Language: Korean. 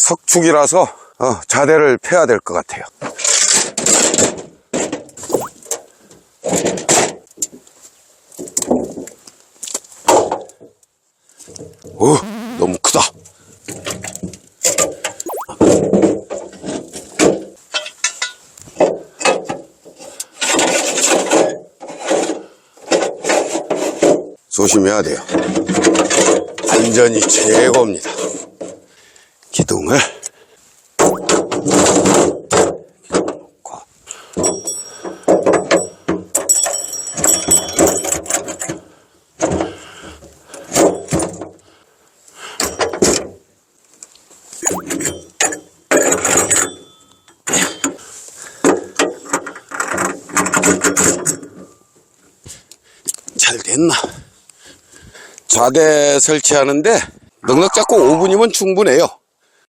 석축이라서 어, 자대를 펴야 될 것 같아요. 오, 너무 크다. 조심해야 돼요. 안전이 최고입니다. 놓고 잘 됐나? 좌대 설치하는데 넉넉 잡고 5분이면 충분해요.